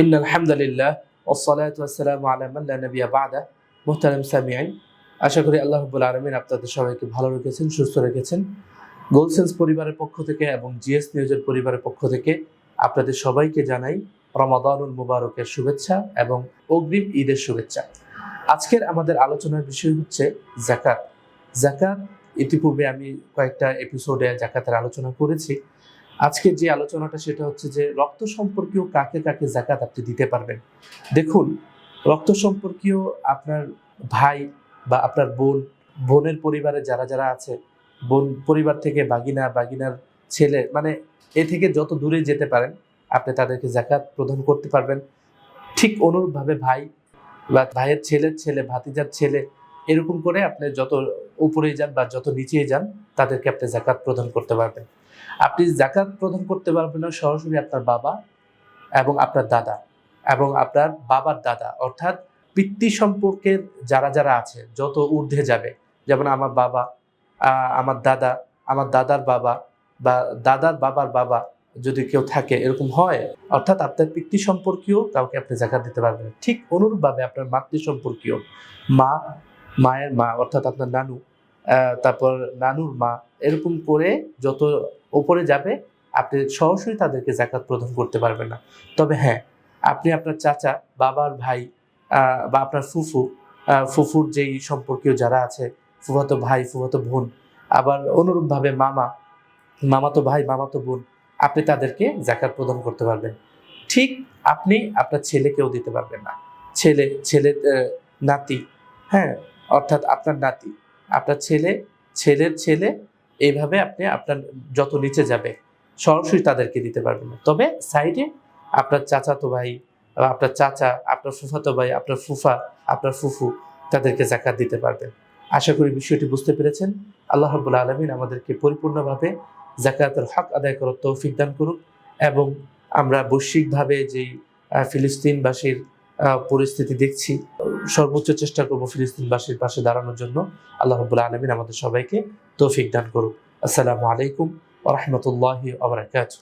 In আলহামদুলিল্লাহ ওসালাতাম আলমাল্লা নবিয়া বাদা মোহতালাম সামিয়াইন আশা করি আল্লাহ রবুল আলমিন আপনাদের সবাইকে ভালো রেখেছেন, সুস্থ রেখেছেন। গোলসেন্স পরিবারের পক্ষ থেকে এবং জিএস নিউজের পরিবারের পক্ষ থেকে আপনাদের সবাইকে জানাই রমাদানুল মুবারকের শুভেচ্ছা এবং অগ্রিম ঈদের শুভেচ্ছা। আজকের আমাদের আলোচনার বিষয় হচ্ছে জাকাত। জাকাত, ইতিপূর্বে আমি কয়েকটা এপিসোডে জাকাতের আলোচনা করেছি। আজকের যে আলোচনাটা, সেটা হচ্ছে যে রক্ত সম্পর্কীয় কাকে কাকে জাকাত আপনি দিতে পারবেন। দেখুন, রক্ত সম্পর্কীয় আপনার ভাই বা আপনার বোন, বোনের পরিবারে যারা যারা আছে, বোন পরিবার থেকে বাগিনা, বাগিনার ছেলে মানে এ থেকে যত দূরে যেতে পারেন, আপনি তাদেরকে জাকাত প্রদান করতে পারবেন। ঠিক অনুরূপভাবে ভাই বা ভাইয়ের ছেলের ছেলে, ভাতিজার ছেলে এরকম করে আপনি যত উপরে যান বা যত নিচে যান, তাদেরকে আপনি জাকাত প্রদান করতে পারবেন আপনি জাকাত প্রদান করতে পারবেন না সরাসরি আপনার বাবা এবং আপনার দাদা এবং আপনার বাবার দাদা অর্থাৎ পিতৃ সম্পর্কের যারা যারা আছে, যত ঊর্ধ্বে যাবে, যেমন আমার বাবা আমার দাদা, আমার দাদার বাবা বা দাদার বাবার বাবা যদি কেউ থাকে, এরকম হয়, অর্থাৎ আপনার পিতৃ সম্পর্কীয় কাউকে আপনি জাকাত দিতে পারবেন। ঠিক অনুরূপভাবে আপনার মাতৃ সম্পর্কীয় মা মায়ের মা, অর্থাৎ আপনার নানু তারপর নানুর মা, এরকম করে যত ওপরে যাবে, আপনি সরাসরি তাদেরকে জাকাত প্রদান করতে পারবেন না। তবে হ্যাঁ আপনি আপনার চাচা, বাবার ভাই বা আপনার ফুফু ফুফুর যেই সম্পর্কীয় যারা আছে, ফুফাতো ভাই, ফুফাতো বোন, আবার অনুরূপভাবে মামা, মামাতো ভাই, মামাতো বোন, আপনি তাদেরকে জাকাত প্রদান করতে পারবেন। ঠিক আপনি আপনার ছেলেকেও দিতে পারবেন না। ছেলে ছেলে নাতি হ্যাঁ অর্থাৎ আপনার নাতি, আপনার ছেলে, ছেলের ছেলে, এইভাবে আপনি আপনার যত নিচে যাবে, সরাসরি তাদেরকে দিতে পারবেন। না তবে সাইডে আপনার চাচাতো ভাই আপনার চাচা, আপনার ফুফাতো ভাই, আপনার ফুফা, আপনার ফুফু তাদেরকে জাকাত দিতে পারবেন। আশা করি বিষয়টি বুঝতে পেরেছেন। আল্লাহ রাব্বুল আলমিন আমাদেরকে পরিপূর্ণভাবে জাকাতের হক আদায় করার তৌফিক দান করুক এবং আমরা বৈশ্বিকভাবে যেই ফিলিস্তিনবাসীর পরিস্থিতি দেখছি। সর্বোচ্চ চেষ্টা করব ফিলিস্তিনবাসীর পাশে দাঁড়ানোর জন্য। আল্লাহ রবুল্লা আলমিন আমাদের সবাইকে তৌফিক দান করুক। আসসালামু আলাইকুম রহমতুল্লাহ আবরাকাতুহ